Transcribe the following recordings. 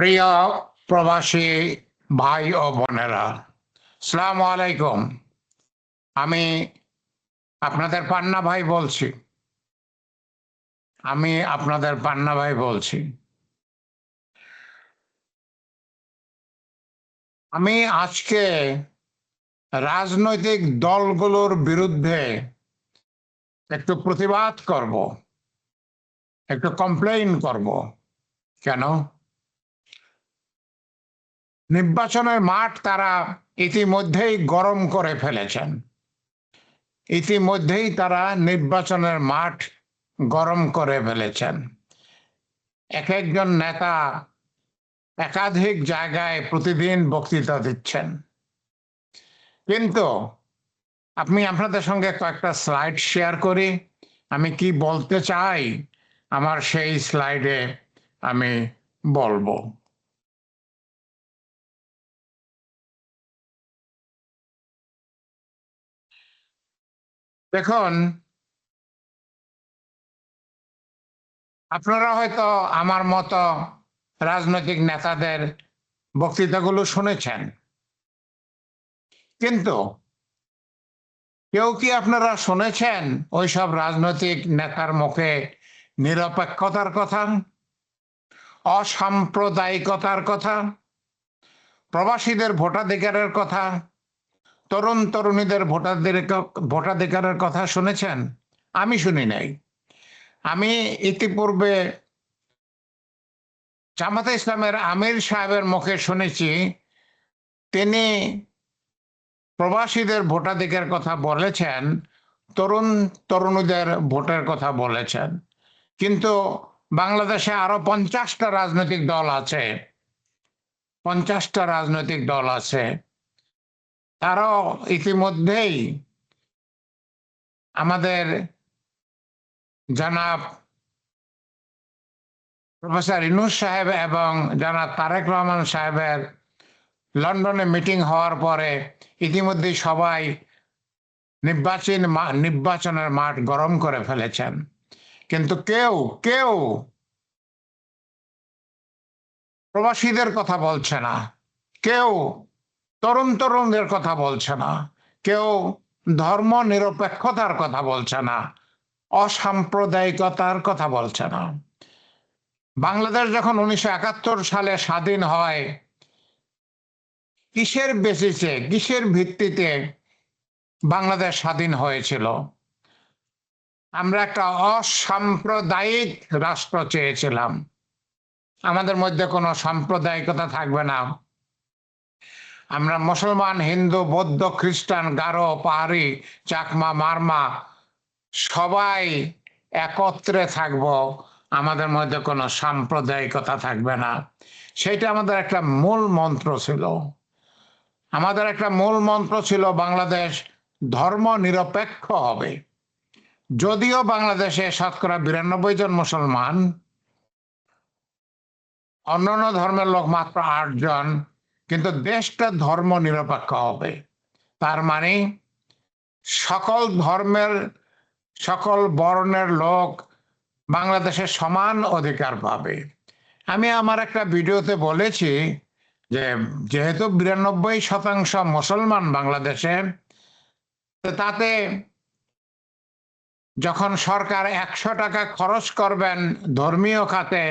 প্রিয় প্রবাসী ভাই ও বোনেরা সালাম আলাইকুম। আমি আপনাদের পান্না ভাই বলছি। আমি আপনাদের পান্না ভাই বলছি। আমি আজকে রাজনৈতিক দলগুলোর বিরুদ্ধে একটু প্রতিবাদ করব, একটু কমপ্লেইন করব। কেন? নির্বাচনের মাঠ তারা ইতিমধ্যেই গরম করে ফেলেছেন। ইতিমধ্যেই তারা নির্বাচনের মাঠ গরম করে ফেলেছেন। এক একজন নেতা একাধিক জায়গায় প্রতিদিন বক্তৃতা দিচ্ছেন। কিন্তু আপনি আপনাদের সঙ্গে কয়েকটা স্লাইড শেয়ার করি। আমি কি বলতে চাই, আমার সেই স্লাইডে আমি বলব। দেখুন, আপনারা হয়তো আমার মতো রাজনৈতিক নেতাদের বক্তৃতাগুলো শুনেছেন। কিন্তু কেউ কি আপনারা শুনেছেন ওইসব রাজনৈতিক নেতার মুখে নিরপেক্ষতার কথা, অসাম্প্রদায়িকতার কথা, প্রবাসীদের ভোটাধিকারের কথা তরুণ তরুণীদের ভোটাধিকার ভোটাধিকারের কথা শুনেছেন? আমি শুনি নাই। আমি ইতিপূর্বে জামাতে ইসলামের আমির সাহেবের মুখে শুনেছি, তিনি প্রবাসীদের ভোটাধিকার কথা বলেছেন, তরুণ তরুণীদের ভোটের কথা বলেছেন। কিন্তু বাংলাদেশে আরও পঞ্চাশটা রাজনৈতিক দল আছে, পঞ্চাশটা রাজনৈতিক দল আছে। তারাও ইতিমধ্যেই আমাদের জনাব প্রফেসর ইনুস সাহেব এবং জনাব তারেক রহমান সাহেবের লন্ডনে মিটিং হওয়ার পরে ইতিমধ্যেই সবাই নির্বাচন নির্বাচনের মাঠ গরম করে ফেলেছেন। কিন্তু কেউ কেউ প্রবাসীদের কথা বলছে না। কেউ তরুণ তরুণদের কথা বলছে না। কেউ ধর্ম নিরপেক্ষতার কথা বলছে না। অসাম্প্রদায়িকতার কথা বলছে না। বাংলাদেশ যখন উনিশশো একাত্তর সালে স্বাধীন হয়, কিসের বেসিসে কিসের ভিত্তিতে বাংলাদেশ স্বাধীন হয়েছিল? আমরা একটা অসাম্প্রদায়িক রাষ্ট্র চেয়েছিলাম। আমাদের মধ্যে কোনো সাম্প্রদায়িকতা থাকবে না। আমরা মুসলমান, হিন্দু, বৌদ্ধ, খ্রিস্টান, গারো, পাহাড়ি, চাকমা, মারমা, সবাই একত্রে থাকব। আমাদের মধ্যে কোনো সাম্প্রদায়িকতা থাকবে না। সেটা আমাদের একটা মূল মন্ত্র ছিল। আমাদের একটা মূল মন্ত্র ছিল, বাংলাদেশ ধর্ম নিরপেক্ষ হবে। যদিও বাংলাদেশে শতকরা বিরানব্বই জন মুসলমান, অন্যান্য ধর্মের লোক মাত্র আটজন কিন্তু দেশটা ধর্ম নিরপেক্ষ হবে। তার মানে সকল ধর্মের, সকল বর্ণের লোক বাংলাদেশে সমান অধিকার পাবে। আমি আমার একটা ভিডিওতে বলেছি যে, যেহেতু বিরানব্বই শতাংশ মুসলমান বাংলাদেশে তাতে যখন সরকার একশো টাকা খরচ করবেন ধর্মীয় খাতে,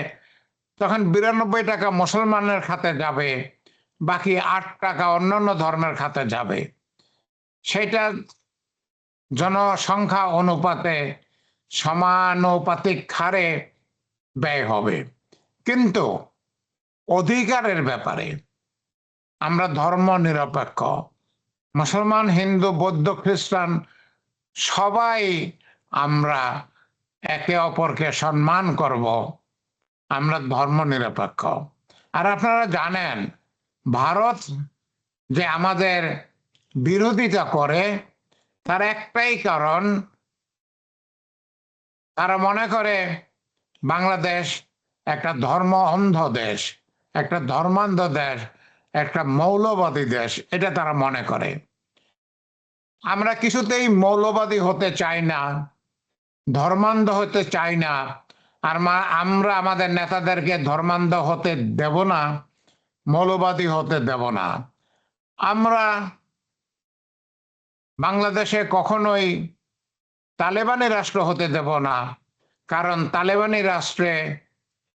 তখন বিরানব্বই টাকা মুসলমানের খাতে যাবে। বাকি আট টাকা অন্যান্য ধর্মের খাতে যাবে। সেটা জনসংখ্যা অনুপাতে সমানুপাতিক হারে ব্যয় হবে। কিন্তু অধিকারের ব্যাপারে আমরা ধর্ম নিরপেক্ষ মুসলমান, হিন্দু, বৌদ্ধ, খ্রিস্টান সবাই আমরা একে অপরকে সম্মান করব। আমরা ধর্ম নিরপেক্ষ আর আপনারা জানেন ভারত যে আমাদের বিরোধিতা করে, তার একটাই কারণ, তারা মনে করে বাংলাদেশ একটা ধর্ম অন্ধ দেশ, একটা ধর্মান্ধ দেশ, একটা মৌলবাদী দেশ, এটা তারা মনে করে। আমরা কিছুতেই মৌলবাদী হতে চাই না, ধর্মান্ধ হতে চাই না, আর আমরা আমাদের নেতাদেরকে ধর্মান্ধ হতে দেব না। মৌলবাদী হতে দেব না। আমরা বাংলাদেশে কখনোই তালেবানি রাষ্ট্র হতে দেব না, কারণ তালেবানি রাষ্ট্রে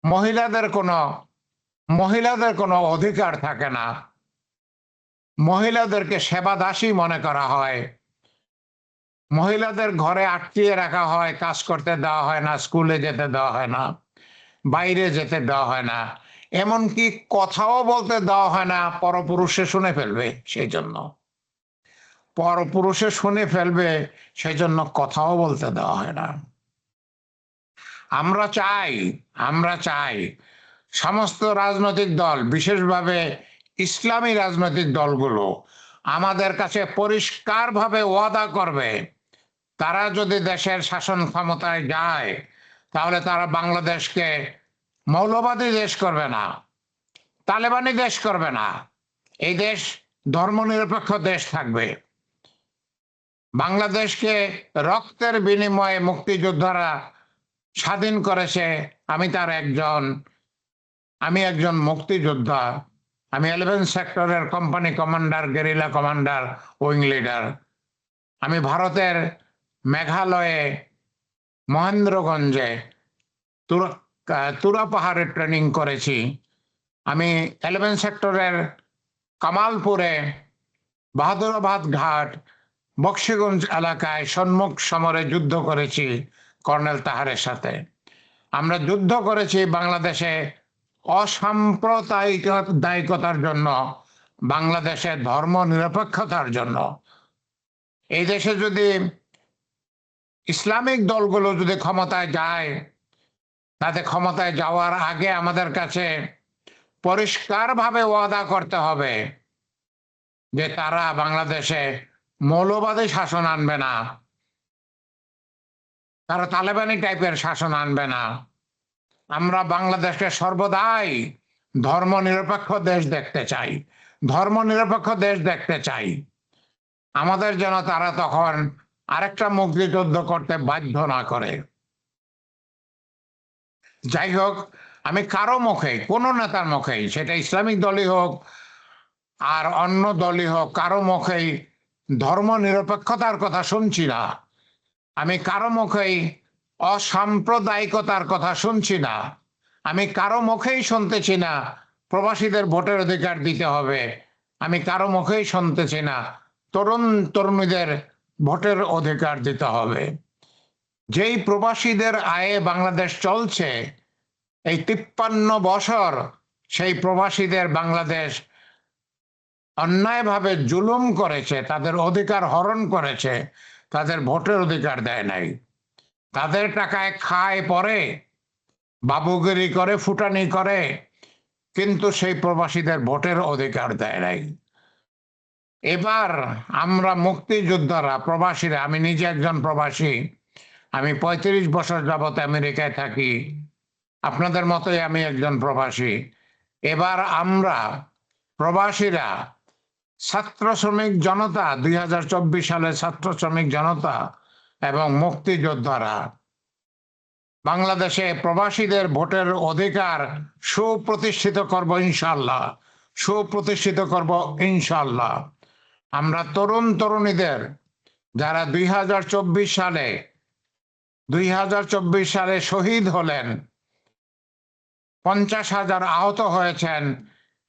মহিলাদের কোনো মহিলাদের কোনো অধিকার থাকে না। মহিলাদেরকে সেবা দাসী মনে করা হয়। মহিলাদের ঘরে আটকিয়ে রাখা হয়, কাজ করতে দেওয়া হয় না, স্কুলে যেতে দেওয়া হয় না, বাইরে যেতে দেওয়া হয় না। এমনকি কথাও বলতে দেওয়া হয় না, পরপুরুষে শুনে ফেলবে সেই জন্য পরপুরুষে শুনে ফেলবে সেই জন্য কথাও বলতে দেওয়া হয় না। আমরা চাই আমরা চাই সমস্ত রাজনৈতিক দল, বিশেষভাবে ইসলামী রাজনৈতিক দলগুলো আমাদের কাছে পরিষ্কারভাবে ওয়াদা করবে, তারা যদি দেশের শাসন ক্ষমতায় যায়, তাহলে তারা বাংলাদেশকে মৌলবাদী দেশ করবে না, তালেবানি দেশ করবে না, এই দেশ ধর্মনিরপেক্ষ দেশ থাকবে। বাংলাদেশকে রক্তের বিনিময়ে মুক্তিযোদ্ধারা স্বাধীন করেছে, আমি তার একজন, আমি একজন মুক্তিযোদ্ধা, আমি ইলেভেন সেক্টরের company commander guerrilla commander wing leader আমি ভারতের মেঘালয়ে, মহেন্দ্রগঞ্জে তুরা পাহাড়ে ট্রেনিং করেছি। আমি এলেভেন সেক্টরের কামালপুরে বাহাদুরাবাদ ঘাট, বক্সিগঞ্জ এলাকায় সম্মুখ সমরে যুদ্ধ করেছি কর্নেল তাহারের সাথে। আমরা যুদ্ধ করেছি বাংলাদেশে অসাম্প্রদায়িকতার জন্য বাংলাদেশের ধর্ম নিরপেক্ষতার জন্য। এই দেশে যদি ইসলামিক দলগুলো যদি ক্ষমতায় যায় তাতে ক্ষমতায় যাওয়ার আগে আমাদের কাছে পরিষ্কারভাবে ওয়াদা করতে হবে যে তারা বাংলাদেশে মৌলবাদী শাসন আনবে না, তারা তালেবানি টাইপের শাসন আনবে না। আমরা বাংলাদেশকে সর্বদাই ধর্ম নিরপেক্ষ দেশ দেখতে চাই ধর্ম নিরপেক্ষ দেশ দেখতে চাই। আমাদের যেন তারা তখন আরেকটা মুক্তিযুদ্ধ করতে বাধ্য না করে। যাই হোক, আমি কারও মুখে কোনো নেতার মুখেই, সেটা ইসলামিক দলই হোক আর অন্য দলই হোক, কারও মুখেই ধর্ম নিরপেক্ষতার কথা শুনছি না। আমি কারও মুখেই অসাম্প্রদায়িকতার কথা শুনছি না। আমি কারও মুখেই শুনতেছি না, প্রবাসীদের ভোটের অধিকার দিতে হবে। আমি কারও মুখেই শুনতেছি না, তরুণ তরুণীদের ভোটের অধিকার দিতে হবে। যেই প্রবাসীদের আয়ে বাংলাদেশ চলছে, এই তিপ্পান্ন বছর সেই প্রবাসীদের বাংলাদেশ অন্যায়ভাবে জুলুম করেছে, তাদের অধিকার হরণ করেছে, তাদের ভোটের অধিকার দেয় নাই। তাদের টাকায় খায় পরে, বাবুগিরি করে, ফুটানি করে, কিন্তু সেই প্রবাসীদের ভোটের অধিকার দেয় নাই। এবার আমরা মুক্তিযোদ্ধারা, প্রবাসীরা, আমি নিজে একজন প্রবাসী আমি পঁয়ত্রিশ বছর যাবত আমেরিকায় থাকি। আপনাদের মতোই আমি একজন প্রবাসী। এবার আমরা প্রবাসীরা ছাত্র শ্রমিক জনতা, দুই হাজার চব্বিশ সালে ছাত্র শ্রমিক জনতা এবং মুক্তিযোদ্ধারা। বাংলাদেশে প্রবাসীদের ভোটের অধিকার সুপ্রতিষ্ঠিত করব ইনশাল্লাহ সুপ্রতিষ্ঠিত করব ইনশাল্লাহ আমরা তরুণ তরুণীদের, যারা দুই হাজার চব্বিশ সালে দুই হাজার চব্বিশ সালে শহীদ হলেন। পঞ্চাশ হাজার আহত হয়েছেন।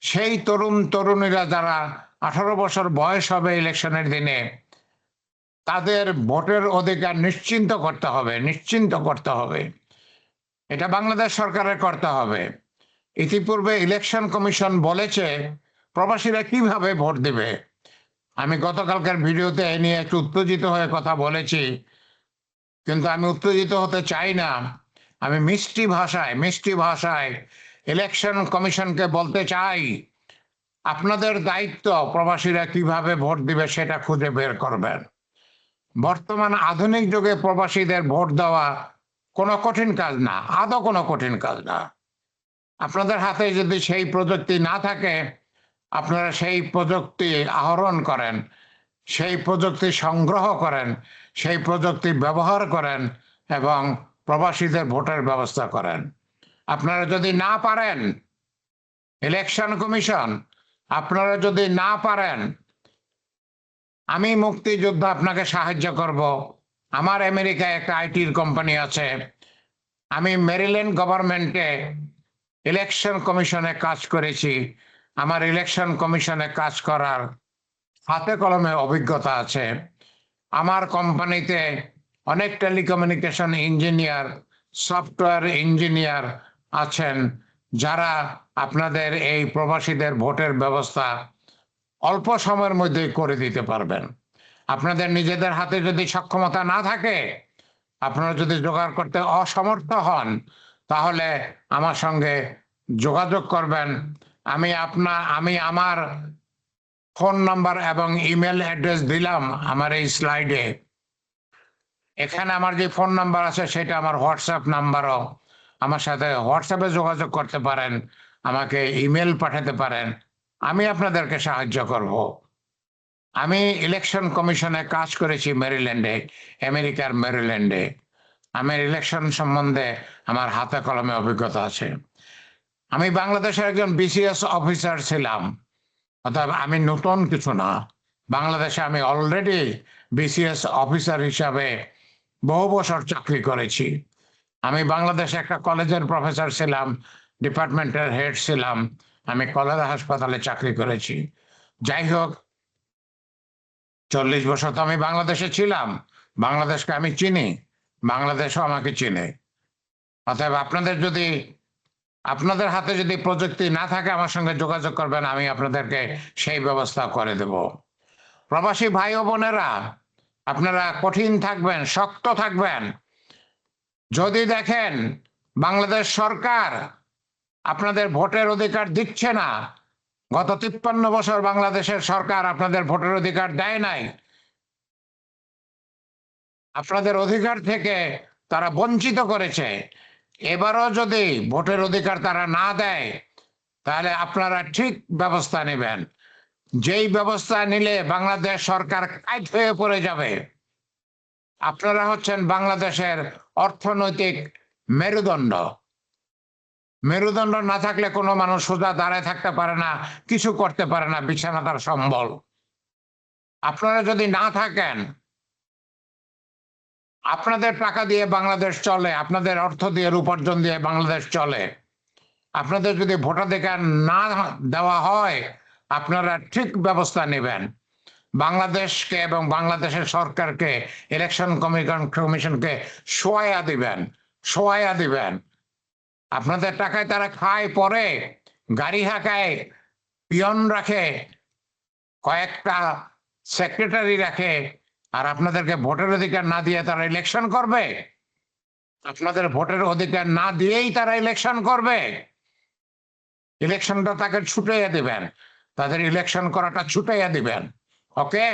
সেই তরুণ তরুণীরা যারা আঠারো বছর বয়স হবে ইলেকশনের দিনে, তাদের ভোটের অধিকার নিশ্চিন্ত করতে হবে, নিশ্চিন্ত করতে হবে। এটা বাংলাদেশ সরকারের করতে হবে। ইতিপূর্বে ইলেকশন কমিশন বলেছে, প্রবাসীরা কীভাবে ভোট দেবে? আমি গতকালকার ভিডিওতে এ নিয়ে একটু উত্তেজিত হয়ে কথা বলেছি। কিন্তু আমি উত্তেজিত হতে চাই না। আমি মিষ্টি ভাষায় মিষ্টি ভাষায় ইলেকশন কমিশনকে বলতে চাই, আপনাদের দায়িত্ব প্রবাসীরা কীভাবে ভোট দিবে সেটা খুঁজে বের করবেন। বর্তমান আধুনিক যুগে প্রবাসীদের ভোট দেওয়া কোনো কঠিন কাজ না, আদৌ কোনো কঠিন কাজ না। আপনাদের হাতে যদি সেই প্রযুক্তি না থাকে, আপনারা সেই প্রযুক্তি আহরণ করেন, সেই প্রযুক্তি সংগ্রহ করেন সেই প্রযুক্তি ব্যবহার করেন এবং প্রবাসীদের ভোটের ব্যবস্থা করেন। আপনারা যদি না পারেন ইলেকশন কমিশন আপনারা যদি না পারেন, আমি মুক্তিযোদ্ধা আপনাকে সাহায্য করব। আমার আমেরিকায় একটা আইটির কোম্পানি আছে। আমি মেরিল্যান্ড গভর্নমেন্টে ইলেকশন কমিশনে কাজ করেছি। আমার ইলেকশন কমিশনে কাজ করার হাতে কলমে অভিজ্ঞতা আছে। আমার কোম্পানিতে অনেক টেলিকমিউনিকেশন ইঞ্জিনিয়ার সফটওয়্যার ইঞ্জিনিয়ার আছেন, যারা আপনাদের এই প্রবাসীদের ভোটের ব্যবস্থা অল্প সময়ের মধ্যে করে দিতে পারবেন। আপনাদের নিজেদের হাতে যদি সক্ষমতা না থাকে, আপনারা যদি জোগাড় করতে অসমর্থ হন, তাহলে আমার সঙ্গে যোগাযোগ করবেন। আমি আপনা, আমি আমার ফোন নাম্বার এবং ইমেল অ্যাড্রেস দিলাম আমার এই স্লাইডে। এখানে আমার যে ফোন নাম্বার আছে সেটা আমার হোয়াটসঅ্যাপ নাম্বারও। আমার সাথে হোয়াটসঅ্যাপে যোগাযোগ করতে পারেন, আমাকে ইমেল পাঠাতে পারেন। আমি আপনাদেরকে সাহায্য করব। আমি ইলেকশন কমিশনে কাজ করেছি মেরিল্যান্ডে আমেরিকার মেরিল্যান্ডে আমার ইলেকশন সম্বন্ধে আমার হাতে কলমে অভিজ্ঞতা আছে। আমি বাংলাদেশের একজন বিসিএস অফিসার ছিলাম। অর্থাৎ আমি নতুন কিছু না। বাংলাদেশে আমি অলরেডি বিসিএস অফিসার হিসাবে বহু বছর চাকরি করেছি। আমি বাংলাদেশে একটা কলেজের প্রফেসর ছিলাম ডিপার্টমেন্টের হেড ছিলাম, আমি কলেরা হাসপাতালে চাকরি করেছি। যাই হোক, চল্লিশ বছর তো আমি বাংলাদেশে ছিলাম। বাংলাদেশকে আমি চিনি, বাংলাদেশও আমাকে চিনে। অতএব আপনাদের যদি আপনাদের হাতে যদি প্রযুক্তি না থাকে, আমার সঙ্গে যোগাযোগ করবেন, আমি আপনাদেরকে সেই ব্যবস্থা করে দেব। প্রবাসী ভাই ও বোনেরা, আপনারা কঠিন থাকবেন, শক্ত থাকবেন। যদি দেখেন বাংলাদেশ সরকার আপনাদের ভোটের অধিকার দিচ্ছে না, গত তিপ্পান্ন বছর বাংলাদেশের সরকার আপনাদের ভোটের অধিকার দেয় নাই, আপনাদের অধিকার থেকে তারা বঞ্চিত করেছে। এবারও যদি ভোটের অধিকার তারা না দেয়, তাহলে আপনারা ঠিক ব্যবস্থা নেবেন। যেই ব্যবস্থা নিলে বাংলাদেশ সরকার কাজ হয়ে পড়ে যাবে। আপনারা হচ্ছেন বাংলাদেশের অর্থনৈতিক মেরুদণ্ড। মেরুদণ্ড না থাকলে কোনো মানুষ সোজা দাঁড়ায় থাকতে পারে না, কিছু করতে পারে না, বিছানা তার সম্বল। আপনারা যদি না থাকেন আপনাদের টাকা দিয়ে বাংলাদেশ চলে, আপনাদের অর্থ দিয়ে উপার্জন দিয়ে বাংলাদেশ চলে। আপনাদের যদি ভোটাধিকার না দেওয়া হয়, আপনারা ঠিক ব্যবস্থা নেবেন। বাংলাদেশকে এবং বাংলাদেশের সরকারকে ইলেকশন কমিশন কমিশনকে সোয়া দিবেন সোয়া দিবেন। আপনাদের টাকায় তারা খায়, পরে গাড়ি হাঁকায়, পিয়ন রাখে, কয়েকটা সেক্রেটারি রাখে আর আপনাদেরকে ভোটের অধিকার না দিয়ে তারা ইলেকশন করবে? আপনাদের ভোটের অধিকার না দিয়েই তারা ইলেকশন করবে? ইলেকশনটা তাকে ছুটাইয়া দিবেন। তাদের ইলেকশন করাটা ছুটাইয়া দিবেন। ওকে?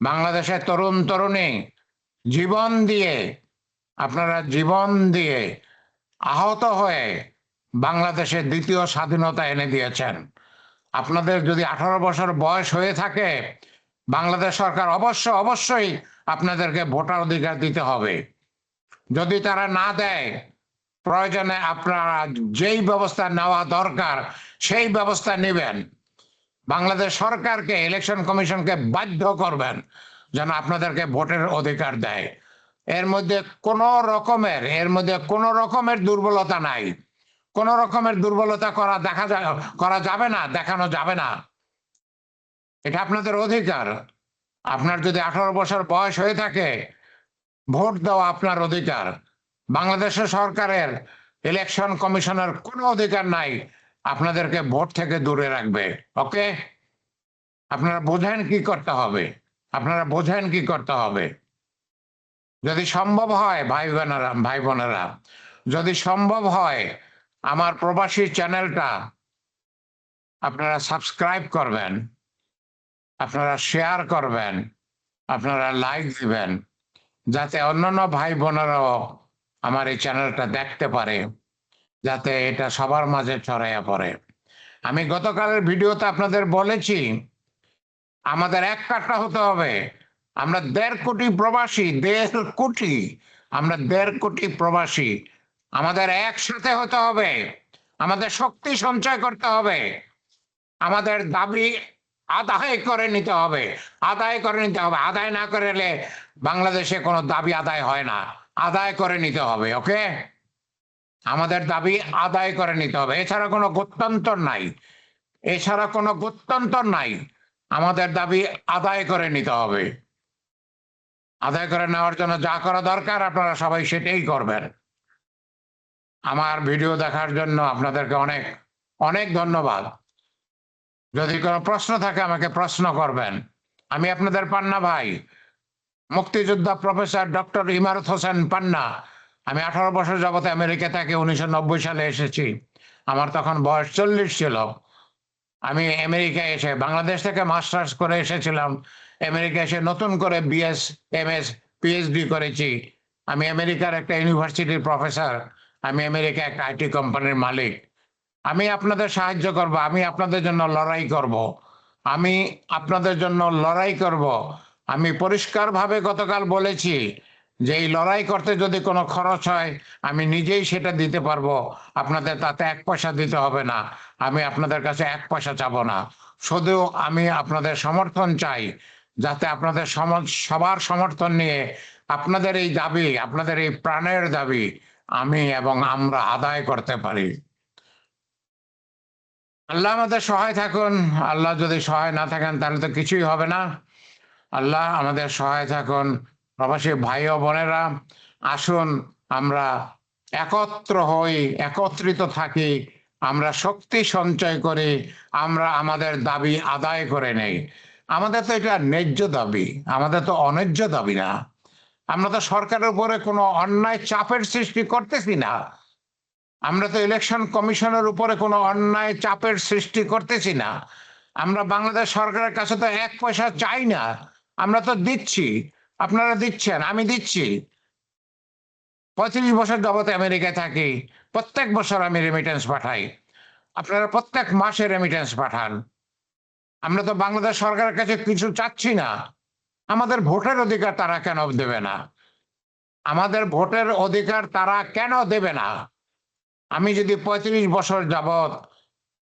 বাংলাদেশের তরুণ তরুণী, জীবন দিয়ে, আপনারা জীবন দিয়ে আহত হয়ে বাংলাদেশের দ্বিতীয় স্বাধীনতা এনে দিয়েছেন। আপনাদের যদি আঠারো বছর বয়স হয়ে থাকে বাংলাদেশ সরকার অবশ্য, অবশ্যই আপনাদেরকে ভোটার অধিকার দিতে হবে। যদি তারা না দেয়, প্রয়োজনে আপনারা যেই ব্যবস্থা নেওয়া দরকার, সেই ব্যবস্থা নেবেন। বাংলাদেশ সরকারকে ইলেকশন কমিশনকে বাধ্য করবেন যেন আপনাদেরকে ভোটের অধিকার দেয়। এর মধ্যে কোন রকমের, এর মধ্যে কোন রকমের দুর্বলতা নাই। কোন রকমের দুর্বলতা করা দেখা করা যাবে না, দেখানো যাবে না। এটা আপনাদের অধিকার। আপনার যদি আঠারো বছর বয়স হয়ে থাকে, ভোট দেওয়া আপনার অধিকার। বাংলাদেশের সরকারের ইলেকশন কমিশনের কোনো অধিকার নাই, আপনাদেরকে ভোট থেকে দূরে রাখবে, ওকে? আপনারা বোঝেন কি করতে হবে? আপনারা বোঝেন কি করতে হবে? যদি সম্ভব হয়, ভাই বোনেরা ভাই বোনেরা, যদি সম্ভব হয়, আমার প্রবাসী চ্যানেলটা আপনারা সাবস্ক্রাইব করবেন। আপনারা শেয়ার করবেন, আপনারা লাইক দিবেন, যাতে অন্যান্য ভাই বোনেরাও আমার এই চ্যানেলটা দেখতে পারে, যাতে এটা সবার মাঝে ছড়াইয়া পড়ে। আমি গতকালের ভিডিওতে আপনাদের বলেছি, আমাদের এক কাঠটা হতে হবে। আমরা দেড় কোটি প্রবাসী, দেড় কোটি, আমরা দেড় কোটি প্রবাসী। আমাদের একসাথে হতে হবে। আমাদের শক্তি সঞ্চয় করতে হবে। আমাদের দাবি আদায় করে নিতে হবে। আদায় করে নিতে হবে। আদায় না করলে বাংলাদেশে কোনো দাবি আদায় হয় না। আদায় করে নিতে হবে, ওকে? আমাদের দাবি আদায় করে নিতে হবে। এছাড়া কোনো গত্যন্তর নাই। এছাড়া কোনো গত্যন্তর নাই। আমাদের দাবি আদায় করে নিতে হবে। আদায় করে নেওয়ার জন্য যা করা দরকার, আপনারা সবাই সেটাই করবেন। আমার ভিডিও দেখার জন্য আপনাদেরকে অনেক অনেক ধন্যবাদ। যদি কোনো প্রশ্ন থাকে, আমাকে প্রশ্ন করবেন। আমি আপনাদের পান্না ভাই, মুক্তিযোদ্ধা প্রফেসর ডক্টর ইমারত হোসেন পান্না। আমি আঠারো বছর যাবত আমেরিকা থেকে উনিশশো নব্বই সালে এসেছি। আমার তখন বয়স চল্লিশ ছিল। আমি আমেরিকায় এসে, বাংলাদেশ থেকে মাস্টার্স করে এসেছিলাম। আমেরিকা এসে নতুন করে বিএস এম এস পিএইচডি করেছি। আমি আমেরিকার একটা ইউনিভার্সিটির প্রফেসর। আমি আমেরিকা একটা আইটি কোম্পানির মালিক। আমি আপনাদের সাহায্য করব, আমি আপনাদের জন্য লড়াই করব, আমি আপনাদের জন্য লড়াই করব। আমি পরিষ্কারভাবে গতকাল বলেছি যে এই লড়াই করতে যদি কোনো খরচ হয়, আমি নিজেই সেটা দিতে পারব। আপনাদের তাতে এক পয়সা দিতে হবে না, আমি আপনাদের কাছে এক পয়সা চাবো না। শুধু আমি আপনাদের সমর্থন চাই, যাতে আপনাদের সবার সমর্থন নিয়ে আপনাদের এই দাবি, আপনাদের এই প্রাণের দাবি আমি এবং আমরা আদায় করতে পারি। আল্লাহ আমাদের সহায় থাকুন। আল্লাহ যদি সহায় না থাকেন, তাহলে তো কিছুই হবে না। আল্লাহ আমাদের সহায় থাকুন। প্রবাসী ভাই ও বোনেরা, আসুন, আমরা একত্র হই, একত্রিত থাকি, আমরা শক্তি সঞ্চয় করি, আমরা আমাদের দাবি আদায় করে নেই। আমাদের তো এটা ন্যায্য দাবি, আমাদের তো অন্যায্য দাবি না। আমরা তো সরকারের উপরে কোনো অন্যায় চাপের সৃষ্টি করতেছি না। আমরা তো ইলেকশন কমিশনের উপরে কোনো অন্যায় চাপের সৃষ্টি করতেছি না। আমরা বাংলাদেশ সরকারের কাছে তো এক পয়সা চাই না। আমরা তো দিচ্ছি। আপনারা দিচ্ছেন, আমি দিচ্ছি। পঁয়ত্রিশ বছর যাবতে আমেরিকায় থাকি, প্রত্যেক বছর আমি রেমিটেন্স পাঠাই। আপনারা প্রত্যেক মাসে রেমিটেন্স পাঠান। আমরা তো বাংলাদেশ সরকারের কাছে কিছু চাচ্ছি না। আমাদের ভোটের অধিকার তারা কেন দেবে না? আমাদের ভোটের অধিকার তারা কেন দেবে না? আমি যদি পঁয়ত্রিশ বছর যাবৎ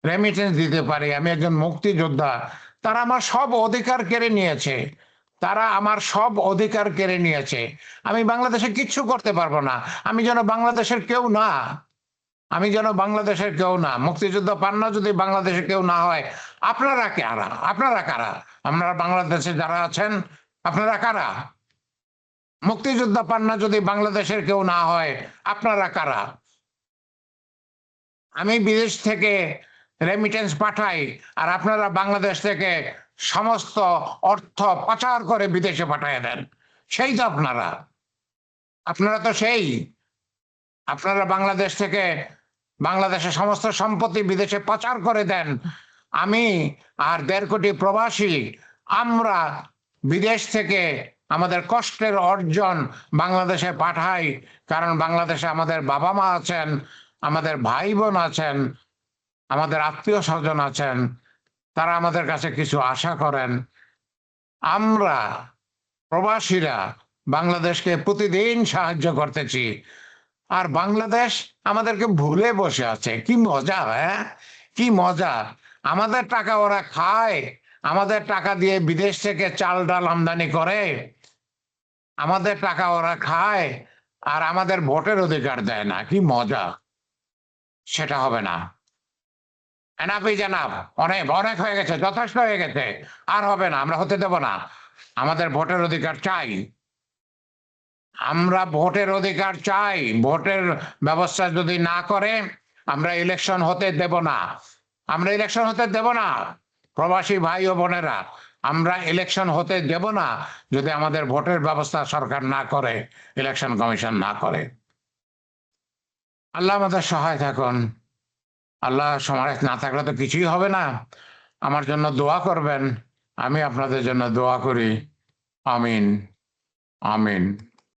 রেমিটেন্স দিতে পারি, আমি একজন মুক্তিযোদ্ধা, তারা আমার সব অধিকার কেড়ে নিয়েছে। তারা আমার সব অধিকার কেড়ে নিয়েছে। আমি বাংলাদেশে কিচ্ছু করতে পারব না। আমি যেন বাংলাদেশের কেউ না। আমি যেন বাংলাদেশের কেউ না। মুক্তিযুদ্ধ পান্না যদি বাংলাদেশের কেউ না হয়, আপনারা কারা? আপনারা কারা? আপনারা বাংলাদেশে যারা আছেন, আপনারা কারা? মুক্তিযোদ্ধা পান্না যদি বাংলাদেশের কেউ না হয়, আপনারা কারা? আমি বিদেশ থেকে রেমিটেন্স পাঠাই আর আপনারা বাংলাদেশ থেকে সমস্ত অর্থ পাচার করে বিদেশে পাঠিয়ে দেন। সেই তো আপনারা। আপনারা তো সেই। আপনারা বাংলাদেশ থেকে বাংলাদেশের সমস্ত সম্পত্তি বিদেশে পাচার করে দেন। আমি আর দেড় কোটি প্রবাসী, আমরা বিদেশ থেকে আমাদের কষ্টের অর্জন বাংলাদেশে পাঠাই, কারণ বাংলাদেশে আমাদের বাবা মা আছেন আমাদের ভাই বোন আছেন, আমাদের আত্মীয় স্বজন আছেন, তারা আমাদের কাছে কিছু আশা করেন। আমরা প্রবাসীরা বাংলাদেশকে প্রতিদিন সাহায্য করতেছি। আর বাংলাদেশ আমাদেরকে ভুলে বসে আছে। কি মজা হ্যাঁ? কি মজা। আমাদের টাকা ওরা খায়, আমাদের টাকা দিয়ে বিদেশ থেকে চাল ডাল আমদানি করে। আমাদের টাকা ওরা খায়, আর আমাদের ভোটের অধিকার দেয় না। কি মজা। সেটা হবে না। এনাফি জানাব অনেক অনেক হয়ে গেছে, যথেষ্ট হয়ে গেছে। আর হবে না, আমরা হতে দেব না। আমাদের ভোটের অধিকার চাই। আমরা ভোটের অধিকার চাই। ভোটের ব্যবস্থা যদি না করে, আমরা ইলেকশন হতে দেব না। আমরা ইলেকশন হতে দেব না, প্রবাসী ভাই ও বোনেরা। আমরা ইলেকশন হতে দেব না যদি আমাদের ভোটের ব্যবস্থা সরকার না করে ইলেকশন কমিশন না করে। আল্লাহ আমাদের সহায় থাকুন। আল্লাহ সমাজ না থাকলে তো কিছুই হবে না। আমার জন্য দোয়া করবেন। আমি আপনাদের জন্য দোয়া করি। আমিন। আমিন।